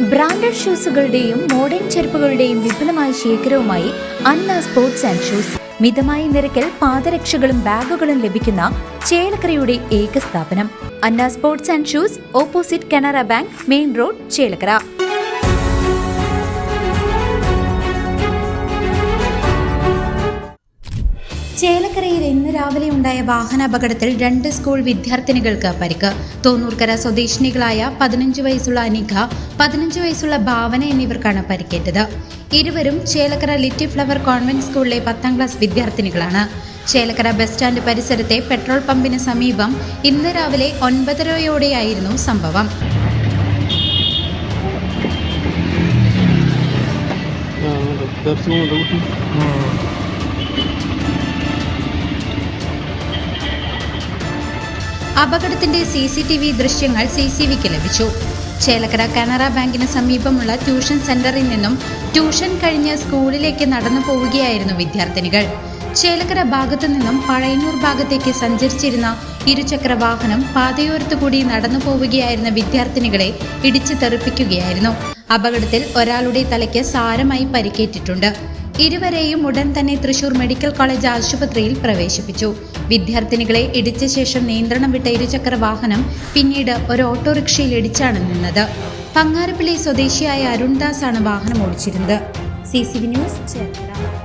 Branded ഷൂസുകളുടെയും modern ചെരുപ്പുകളുടെയും വിപുലമായ ശേഖരവുമായി അന്ന സ്പോർട്സ് ആൻഡ് ഷൂസ്. മിതമായ നിരക്കിൽ പാദരക്ഷകളും ബാഗുകളും ലഭിക്കുന്ന ചേലക്കരയുടെ ഏക സ്ഥാപനം Anna sports and shoes opposite Canara bank main road Chelakkara. ചേലക്കരയിൽ ഇന്ന് രാവിലെ ഉണ്ടായ വാഹനാപകടത്തിൽ രണ്ട് സ്കൂൾ വിദ്യാർത്ഥിനികൾക്ക് പരിക്ക് തോന്നൂർക്കര സ്വദേശിനികളായ പതിനഞ്ച് വയസ്സുള്ള അനിഖ പതിനഞ്ച് വയസ്സുള്ള ഭാവന എന്നിവർക്കാണ് പരിക്കേറ്റത് ഇരുവരും ചേലക്കര ലിറ്റി ഫ്ലവർ കോൺവെന്റ് സ്കൂളിലെ പത്താം ക്ലാസ് വിദ്യാർത്ഥിനികളാണ് ചേലക്കര ബസ് സ്റ്റാൻഡ് പരിസരത്തെ പെട്രോൾ പമ്പിന് സമീപം ഇന്ന് രാവിലെ ഒൻപതരയോടെയായിരുന്നു സംഭവം ദർശനം അപകടത്തിന്റെ സി സി ടി വി ദൃശ്യങ്ങൾ സി സി വിക്ക് ലഭിച്ചു. ചേലക്കര കനറ ബാങ്കിന് സമീപമുള്ള ട്യൂഷൻ സെന്ററിൽ നിന്നും ട്യൂഷൻ കഴിഞ്ഞ് സ്കൂളിലേക്ക് നടന്നു പോവുകയായിരുന്നു വിദ്യാർത്ഥിനികൾ. ചേലക്കര ഭാഗത്തു നിന്നും പഴയന്നൂർ ഭാഗത്തേക്ക് സഞ്ചരിച്ചിരുന്ന ഇരുചക്ര വാഹനം പാതയോരത്തുകൂടി നടന്നു പോവുകയായിരുന്ന വിദ്യാർത്ഥിനികളെ ഇടിച്ചു തെറിപ്പിക്കുകയായിരുന്നു. അപകടത്തിൽ ഒരാളുടെ തലയ്ക്ക് സാരമായി പരിക്കേറ്റിട്ടുണ്ട്. ഇരുവരെയും ഉടൻ തന്നെ തൃശൂർ മെഡിക്കൽ കോളേജ് ആശുപത്രിയിൽ പ്രവേശിപ്പിച്ചു. വിദ്യാർത്ഥിനികളെ ഇടിച്ച ശേഷം നിയന്ത്രണം വിട്ട ഇരുചക്ര വാഹനം പിന്നീട് ഒരു ഓട്ടോറിക്ഷയിൽ ഇടിച്ചാണ് നിന്നത്. പങ്ങാരപ്പിള്ളി സ്വദേശിയായ അരുൺദാസ് ആണ് വാഹനം ഓടിച്ചിരുന്നത്. C C V news Cherthala.